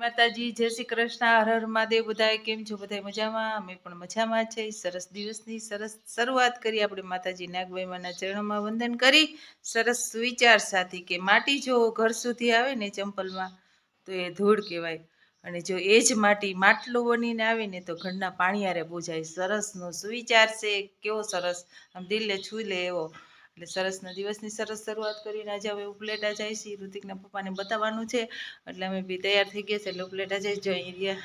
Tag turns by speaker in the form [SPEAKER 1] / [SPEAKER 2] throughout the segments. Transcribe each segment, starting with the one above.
[SPEAKER 1] માતાજી, જય શ્રી કૃષ્ણ, હર હર મહાદેવ બધાએ કેમ છો? બધાય મજામાં? અમે પણ મજામાં છે. સરસ દિવસની સરસ શરૂઆત કરી આપણે માતાજી નાગબાઈમાના ચરણોમાં વંદન કરી. સરસ વિચાર સાથે કે માટી જો ઘર સુધી આવે ને ચંપલમાં, તો એ ધૂળ કહેવાય. અને જો એ જ માટી માટલું બનીને આવે ને તો ઘરના પાણીયારે બોજાય. સરસનો સુવિચાર છે. કેવો સરસ. આમ દિલને છૂ લે એવો. એટલે સરસના દિવસની સરસ શરૂઆત કરીને આજે હવે ઉપલેટા જાય છે. ઋતિકના પપ્પાને બતાવવાનું છે. એટલે અમે બી તૈયાર થઈ ગયા છે એટલે ઉપલેટા જઈ જો રહ્યા.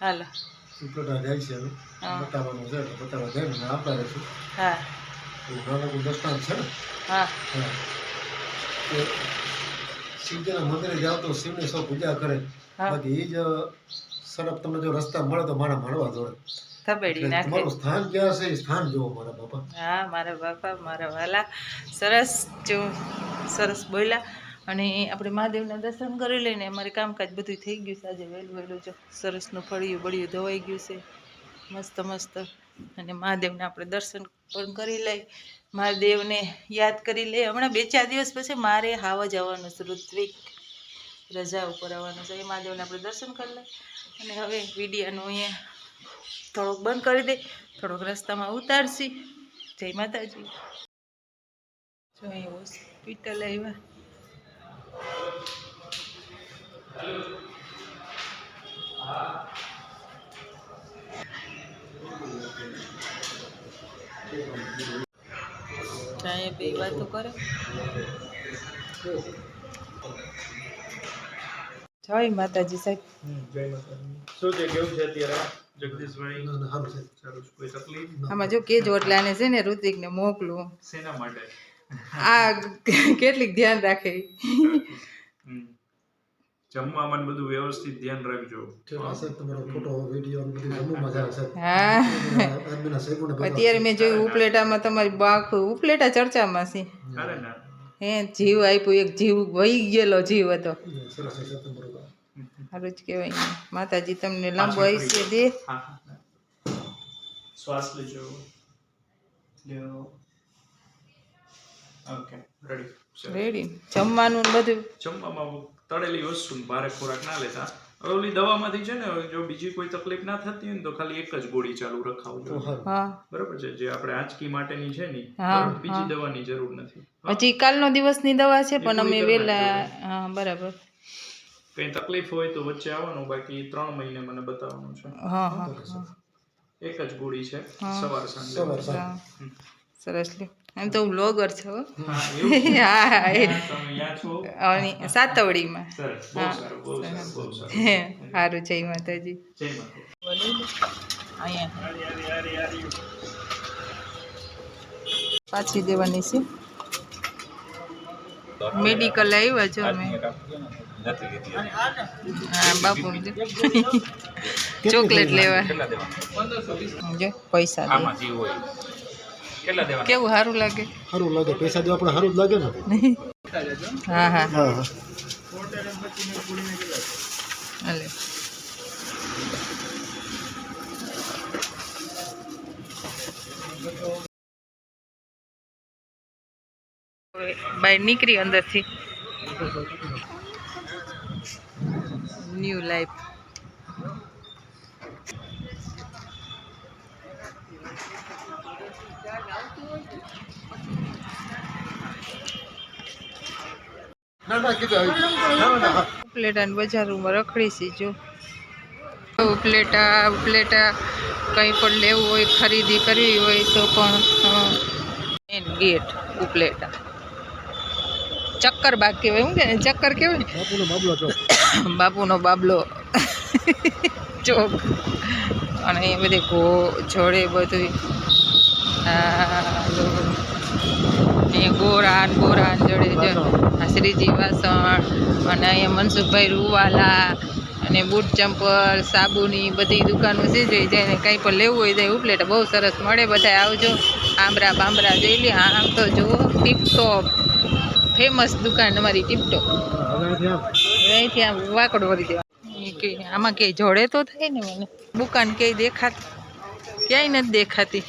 [SPEAKER 1] હાલો.
[SPEAKER 2] ઉપલેટા જાય છે હવે. બતાવવાનું છે એટલે બતાવવા જાય ને આવતા રહીશું.
[SPEAKER 1] હા.
[SPEAKER 2] એ છે ને?
[SPEAKER 1] હા.
[SPEAKER 2] હા. શિવજીના મંદિરે જાઓ તો શિવની સૌ પૂજા કરે બાકી એ જ સરપ તમને જો રસ્તા મળે તો મારા માણવા દોડે
[SPEAKER 1] થબેડી નાખે.
[SPEAKER 2] સ્થાન ક્યાં છે? સ્થાન જોવો મારા બાપા.
[SPEAKER 1] હા મારા બાપા મારા વાલા. સરસ જો સરસ બોલ્યા. અને આપણે મહાદેવના દર્શન કરી લઈને અમારે કામકાજ બધું થઈ ગયું છે. આજે વહેલું વહેલું જો સરસનું ફળિયું બળિયું ધોવાઈ ગયું છે. મસ્ત મસ્ત. અને મહાદેવના આપણે દર્શન પણ કરી લઈ. મહાદેવને યાદ કરી લઈએ હમણાં બે ચાર દિવસ પછી મારે હાવા જવાનું છે ઋત્વિક. રજા ઉપર આવવાનું છે. એ મહાદેવને આપણે દર્શન કરી લઈએ અને હવે વિડીયાનું અહીંયા થોડોક બંધ કરી દે, થોડોક રસ્તામાં ઉતારશી. જય માતાજી. જો અહીં હોસ્પિટલ આવ્યા. ત્યાં બે વાતો કરે. જય માતાજી સાહેબ.
[SPEAKER 3] શું છે કેવું છે અત્યારે જગદીશભાઈ?
[SPEAKER 2] ના, ના, સારું છે.
[SPEAKER 3] સારું કોઈ તકલીફ?
[SPEAKER 1] આમાં જો કેજો એટલે આને છે ને ઋતિકને મોકલું.
[SPEAKER 3] શેના માટે?
[SPEAKER 1] આ કેટલીક ધ્યાન રાખે.
[SPEAKER 3] જમવામાં બધું વ્યવસ્થિત ધ્યાન રાખજો.
[SPEAKER 2] તમારો ફોટો વીડિયો બધું જમવામાં જાય સાહેબ.
[SPEAKER 1] હા. અત્યારે મેં જોયું ઉપલેટામાં તમારી બાખ ઉપલેટા ચર્ચામાં છે. હે જીવ આપ્યું એક જીવ વહી ગયેલો જીવ હતો
[SPEAKER 2] સરસ છે સાહેબ તમારો
[SPEAKER 1] સારું જ કહેવાય માતાજી તમને લાંબો આયુષ્ય દે.
[SPEAKER 3] શ્વાસ લેજો. લ્યો. ઓકે રેડી
[SPEAKER 1] રેડી જમવાનું બધું?
[SPEAKER 3] જમવામાં તળેલી વસ્તુ ભારે ખોરાક ના લેતા. હવે ઓલી દવામાંથી છે ને જો બીજી કોઈ તકલીફ ના થતી હોય ને તો ખાલી એક જ ગોળી ચાલુ રખાવજો. બરાબર છે? જે આપણે આંચકી માટેની છે ને બીજી દવાની જરૂર નથી?
[SPEAKER 1] હજી કાલનો દિવસની દવા છે પણ અમે
[SPEAKER 3] વેલા
[SPEAKER 1] હા બરાબર.
[SPEAKER 3] કઈ તકલીફ હોય તો વચ્ચે આવવાનું બાકી ત્રણ મહિને મને બતાવવાનું છે.
[SPEAKER 1] હા હા
[SPEAKER 3] એક જ ગોળી છે સવાર સાંજે.
[SPEAKER 1] સરસ લ્યો. એમ તો હું બ્લોગર છું હા.
[SPEAKER 3] છે?
[SPEAKER 1] હા હા એ. સાતવડીમાં.
[SPEAKER 3] સરસ બહુ
[SPEAKER 1] હા.
[SPEAKER 3] સારું બહુ સારું બહુ સારું.
[SPEAKER 1] સારું જય માતાજી. પાછી દેવાની છે. મેડિકલ આવ્યા છો અમે. હા બાપુ ચોકલેટ લેવા. જો પૈસા કેવું સારું લાગે?
[SPEAKER 2] સારું લાગે. પૈસા દેવા પણ સારું જ લાગે ને.
[SPEAKER 1] હા હા. બહાર નીકળી અંદરથી. New life. ઉપલેટા ને બજારોમાં રખડી છે, જો. ઉપલેટા ઉપલેટા કંઈ પણ લેવું હોય, ખરીદી કરવી હોય તો પણ મેન ગેટ ઉપલેટા. ચક્કર બાગ કહેવાય શું કે ચક્કર કહેવાય
[SPEAKER 2] બાપુનો બાબલો ચોક.
[SPEAKER 1] બાપુનો બાબલો. ચોક. અને એ બધી ઘો જોડે બધું. ગોરાન ગોરાન ને જોડે શ્રીજી વાસણ. અને અહીંયા મનસુખભાઈ રૂવાલા અને બૂટ ચંપલ સાબુની બધી દુકાનો છે જોઈ જાય કંઈ પણ લેવું હોય તો ઉપલેટ બહુ સરસ મળે બધા આવજો. આંબરા બાંબરા જોઈ લે આમ તો જુઓ ટીપટોપ ફેમસ દુકાન અમારી ટીપટો.
[SPEAKER 2] હવે અહીંથી આમ
[SPEAKER 1] વાકડ વળી દેવા. આમાં ક્યાંય જોડે તો થાય ને મને. દુકાન ક્યાંય દેખાતી. ક્યાંય નથી દેખાતી.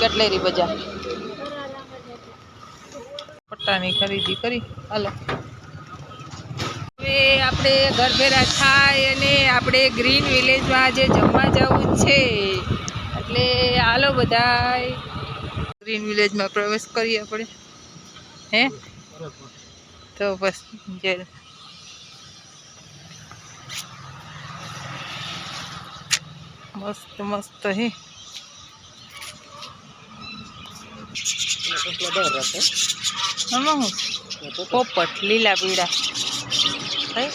[SPEAKER 1] કટલેરી બજાર. પટ્ટાની ખરીદી કરી. હાલો. આપણે ઘર ભેરા થાય અને આપણે ગ્રીન વિલેજમાં આજે જમવા જવું છે. એટલે હાલો બધાય. ગ્રીન વિલેજમાં પ્રવેશ કરીએ આપણે. હે? તો બસ, જે. મસ્ત મસ્ત, હે. આમાં હું. પોપટ લીલા પીળા. હે?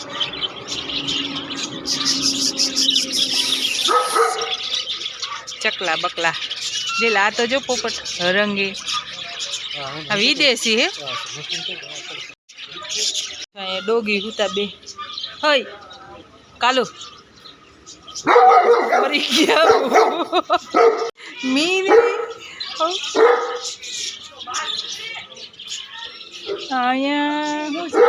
[SPEAKER 1] ચકલા બકલા. જે લા તો જો પોપટ રંગી આ વિદેશી હે અહીંયા ડોગી હુતા બે હઈ કાલુ મરી ગયા મીની અહીંયા શું છે?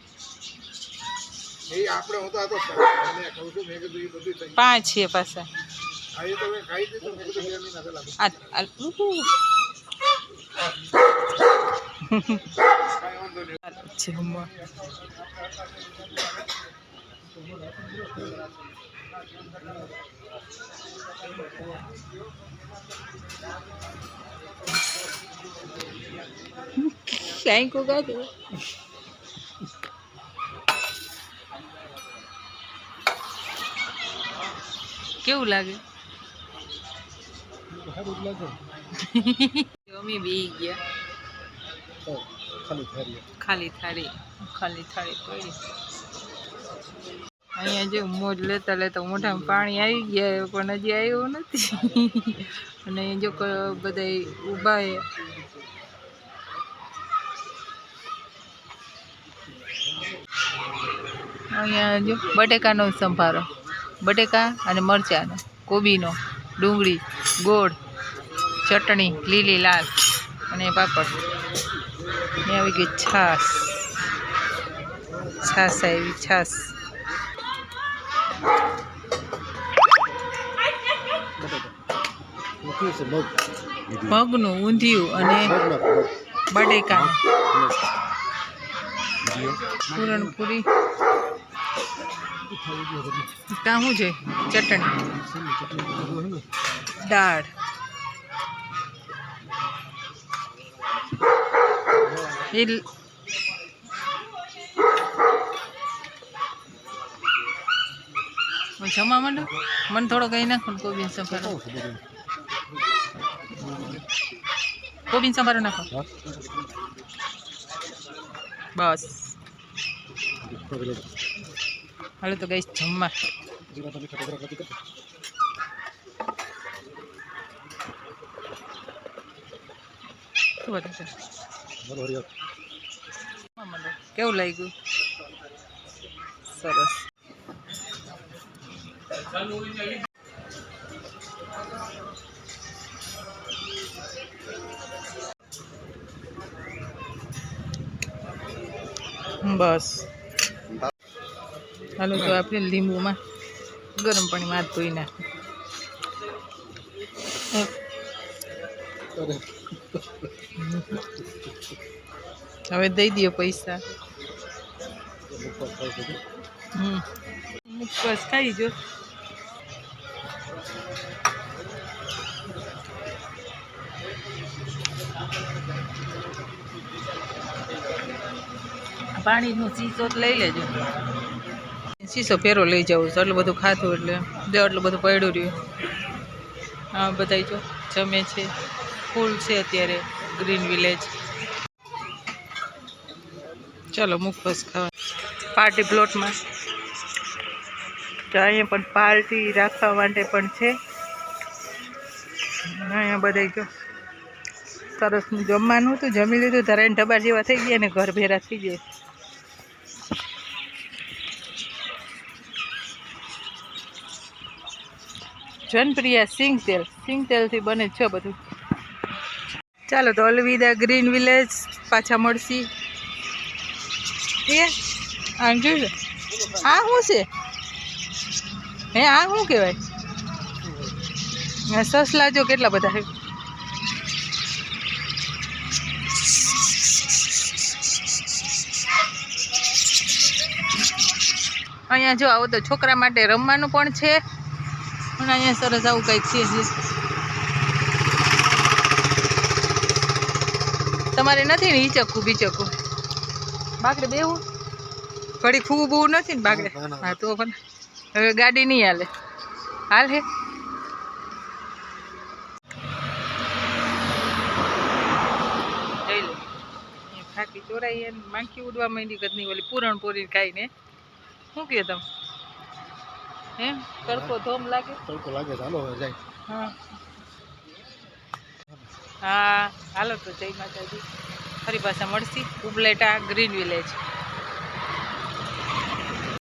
[SPEAKER 1] આપણે
[SPEAKER 2] હોતા તો મેં કહું છું મેં કીધું એ બધું થઈ
[SPEAKER 1] પાંચ છે પાછા.
[SPEAKER 2] આ એ તો મેં ખાઈ દીધું મેં કીધું બે મહિના પહેલા
[SPEAKER 1] આ આ ઉહુ.
[SPEAKER 2] કાંઈ વાંધો નહીં
[SPEAKER 1] જમવા કઈ કો ગાતું કેવું લાગે? અમે બી ગયા.
[SPEAKER 2] ખાલી
[SPEAKER 1] થાળી ખાલી થાળી પડી અહીંયા જે મોજ લેતા લેતા મોઢામાં પાણી આવી ગયા પણ હજી આવ્યું નથી. અને જો બધા ઊભા એ અહીંયા જો બટેકાનો સંભારો. બટેકા અને મરચાંનો કોબીનો ડુંગળી ગોળ ચટણી લીલી લાલ અને પાપડ. ને આવી ગઈ છાસ છાસ આવી છાસ
[SPEAKER 2] મૂક્યું
[SPEAKER 1] મગનું ઊંધિયું અને બટેકાનું. પૂરણપૂરી. ત્યાં શું છે? ચટણી. દાળ. એ જમવા માંડો? મને થોડો કહી નાખો કોબીન સંભારો. કોબીન સંભારો નાખો. બસ. હાલો તો ગઈ જમવા શું બતાવશે? જમવા માંડો. કેવું લાગ્યું સરસ બસ હાલો, તો આપણે લીંબુમાં ગરમ પાણીમાં હાથ ધોઈ નાખ હવે દઈ દો પૈસા. બસ, ખાઈ જો. પાણીનું તો લઈ લેજો. શીશો ફેરો લઈ જવું છું. એટલું બધું ખાધું એટલે જો એટલું બધું પડ્યું રહ્યું. હા બધા જો જમે છે. ફૂલ છે અત્યારે ગ્રીન વિલેજ. ચલો મુખવાસ ખાવા. પાર્ટી પ્લોટમાં. તો અહીંયા પણ પાર્ટી રાખવા માટે પણ છે. અહીંયા બધા જો સરસ જમવાનું હતું. જમી લીધું. ધરાઈને ઢબા જેવા થઈ ગયા ને ઘર ભેરા થઈ જાય જનપ્રિયા સિંગ તેલ. સિંગ તેલથી બને છે બધું. ચાલો તો અલવિદા ગ્રીન વિલેજ પાછા મળશી. એ આમ જોઈ આ શું છે? હે, આ શું કહેવાય? સસલા જો કેટલા બધા અહીંયા જો આવો તો છોકરા માટે રમવાનું પણ છે. અને અહીંયા સરસ આવું કંઈક છે તમારે નથી ને ઈચકું બીચકું બાકડે બેવું ઘડી ખૂબ બહુ નથી ને બાકડે. હા તો પણ હવે ગાડી નહીં હાલે. હાલ હે? ફાકી ચોરાઈ માખી ઉડવા માંડી કદની ઓલી પૂરણ પૂરી ખાઈને. શું કહો તમે? હે? તડકો ધોમ લાગે?
[SPEAKER 2] તડકો લાગે ચાલો હવે જાય.
[SPEAKER 1] હા. હા હાલો તો જય માતાજી. ફરી પાછા મળશી. ઉબલેટા ગ્રીન વિલેજ